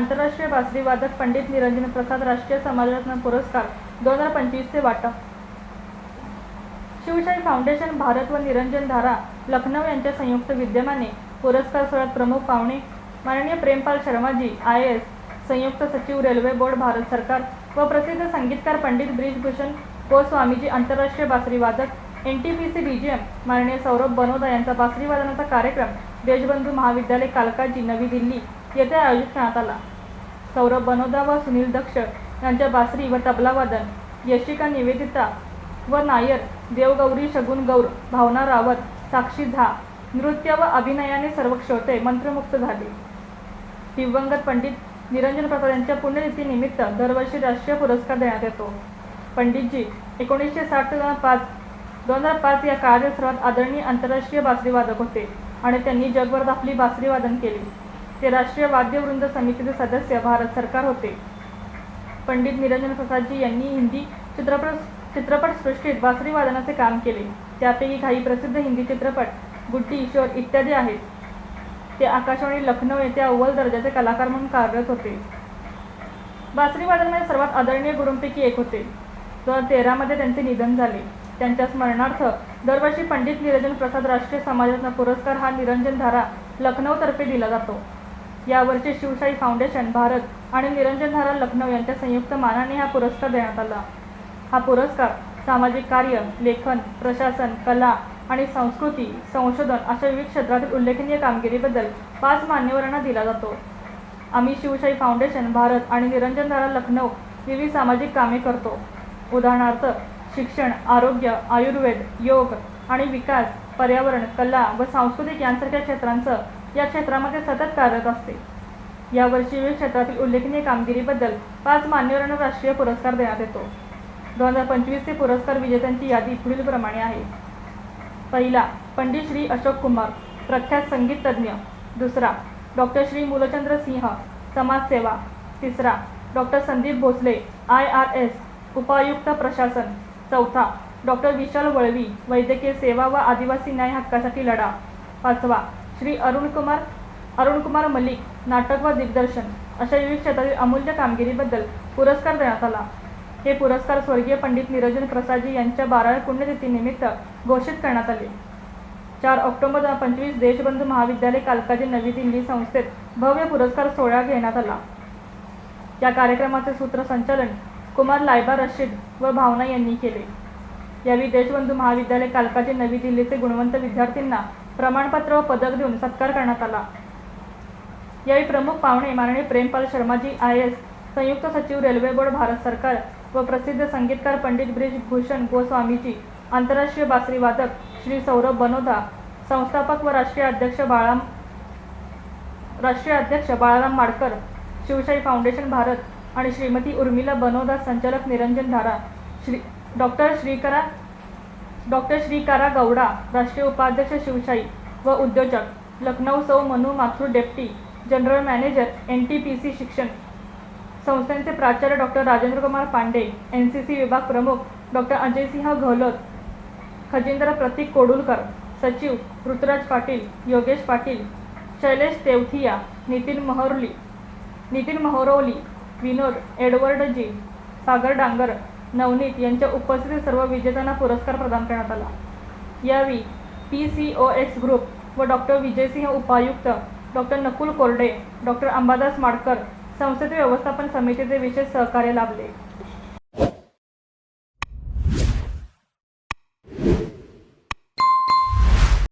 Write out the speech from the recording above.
आंतरराष्ट्रीय बासरीवादक पंडित निरंजन प्रसाद राष्ट्रीय समाजरत्न पुरस्कार दोन हजार पंचवीसचे वाटप. शिवशाही फाउंडेशन भारत व निरंजन धारा लखनौ यांच्या संयुक्त विद्यमाने पुरस्कार सोहळ्यात प्रमुख पाहुणे माननीय प्रेमपाल शर्माजी आय एस संयुक्त सचिव रेल्वे बोर्ड भारत सरकार व प्रसिद्ध संगीतकार पंडित ब्रिजभूषण गोस्वामीजी आंतरराष्ट्रीय बासरीवादक N T P C D G M माननीय सौरभ बनोदा यांचा बासरीवादनाचा कार्यक्रम देशबंधू महाविद्यालय कालकाजी नवी दिल्ली येथे आयोजित करण्यात आला. सौरभ बनोदा व सुनील दक्ष यांच्या बासरी व तबलावादन यशिका निवेदिता व नायर देवगौरी शगुन गौर भावना रावत साक्षी झा नृत्य व अभिनयाने सर्व श्रोते मंत्रमुक्त झाले. दिवंगत पंडित निरंजन प्रसाद यांच्या पुण्यतिथीनिमित्त दरवर्षी राष्ट्रीय पुरस्कार देण्यात येतो. पंडितजी एकोणीसशे साठ ते दोन हजार पाच दोन हजार पाच या काळातील सर्वात आदरणीय आंतरराष्ट्रीय बासरीवादक होते आणि त्यांनी जगभरात आपली बासरीवादन केली केले. ते राष्ट्रीय वाद्यवृंद समितीचे सदस्य भारत सरकार होते. पंडित निरंजन प्रसादजी यांनी हिंदी चित्रपट चित्रपटसृष्टीत बासरी वादनाचे काम केले. त्यापैकी काही प्रसिद्ध हिंदी चित्रपट गुड्डी ईश्वर इत्यादी आहेत. ते आकाशवाणी लखनौ येथे अव्वल दर्जाचे कलाकार म्हणून कार्यरत होते. बासरी वादनामध्ये सर्वात आदरणीय गुरूंपैकी एक होते. दोन हजार तेरामध्ये त्यांचे निधन झाले. त्यांच्या स्मरणार्थ दरवर्षी पंडित निरंजन प्रसाद राष्ट्रीय समाजरत्न पुरस्कार हा निरंजन धारा लखनौतर्फे दिला जातो. यावर्षी शिवशाही फाउंडेशन भारत आणि निरंजनधारा लखनौ यांच्या संयुक्त मानाने हा पुरस्कार देण्यात आला. हा पुरस्कार सामाजिक कार्य लेखन प्रशासन कला आणि संस्कृती संशोधन अशा विविध क्षेत्रातील उल्लेखनीय कामगिरीबद्दल पाच मान्यवरांना दिला जातो. आम्ही शिवशाही फाउंडेशन भारत आणि निरंजनधारा लखनौ विविध सामाजिक कामे करतो. उदाहरणार्थ शिक्षण आरोग्य आयुर्वेद योग आणि विकास पर्यावरण कला व सांस्कृतिक यांसारख्या क्षेत्रांचं या क्षेत्रामध्ये सतत कार्यरत असते. यावर्षी विविध क्षेत्रातील उल्लेखनीय कामगिरीबद्दल पाच मान्यवरांना राष्ट्रीय पुरस्कार देण्यात येतो. दोन हजार पंचवीसचे पुरस्कार विजेत्यांची यादी पुढीलप्रमाणे आहे. पहिला पंडित श्री अशोक कुमार प्रख्यात संगीत तज्ज्ञ. दुसरा डॉक्टर श्री मूलचंद्र सिंह समाजसेवा. तिसरा doctor Sandeep Bhosale I R S उपायुक्त प्रशासन. चौथा डॉक्टर विशाल वळवी वैद्यकीय सेवा व आदिवासी न्याय हक्कासाठी लढा. पाचवा श्री अरुणकुमार अरुणकुमार मलिक नाटक व दिग्दर्शन अशा विविध क्षेत्रातील अमूल्य कामगिरीबद्दल पुरस्कार देण्यात आला. हे पुरस्कार स्वर्गीय पंडित निरंजन प्रसादजी यांच्या बाराव्या पुण्यतिथीनिमित्त घोषित करण्यात आले. चार ऑक्टोबर दोन पंचवीस देशबंधू महाविद्यालय कालकाजी नवी दिल्ली संस्थेत भव्य पुरस्कार सोहळा घेण्यात आला. या कार्यक्रमाचे सूत्रसंचालन कुमार लायबा रशीद व भावना यांनी केले. यावेळी देशबंधू महाविद्यालय कालकाजी नवी दिल्लीचे गुणवंत विद्यार्थ्यांना प्रमाणपत्र व पदक देऊन सत्कार करण्यात आला. यावेळी प्रमुख पाहुणे माननीय प्रेमपाल शर्माजी आय एस संयुक्त सचिव रेल्वे बोर्ड भारत सरकार व प्रसिद्ध संगीतकार पंडित ब्रिज भूषण गोस्वामीजी आंतरराष्ट्रीय बासरी वादक श्री सौरभ बनोदा संस्थापक व राष्ट्रीय अध्यक्ष बाळाम राष्ट्रीय अध्यक्ष बाळाराम माडकर शिवशाही फाउंडेशन भारत आणि श्रीमती उर्मिला बनोदा संचालक निरंजन धारा श्री डॉक्टर श्रीकरा डॉक्टर श्रीकारा गौडा राष्ट्रीय उपाध्यक्ष शिवशाही व उद्योजक लखनौ सौ Manu Mathur deputy general manager N T P C शिक्षण संस्थेचे प्राचार्य doctor Rajendra Kumar Pande N C C विभाग प्रमुख डॉक्टर अजयसिंह गहलोत खजिंद्र प्रतीक कोडुलकर सचिव ऋतुराज पाटील योगेश पाटील शैलेश तेवथिया नितीन महरोली नितीन महरोली विनोद एडवर्ड जी सागर डांगर नवनीत यांच्या उपस्थितीत सर्व विजेत्यांना पुरस्कार प्रदान करण्यात आला. यावेळी P C O X group व डॉक्टर विजयसिंह उपायुक्त डॉक्टर नकुल कोरडे डॉक्टर अंबादास माडकर संस्थेचे व्यवस्थापन समितीचे विशेष सहकार्य लाभले.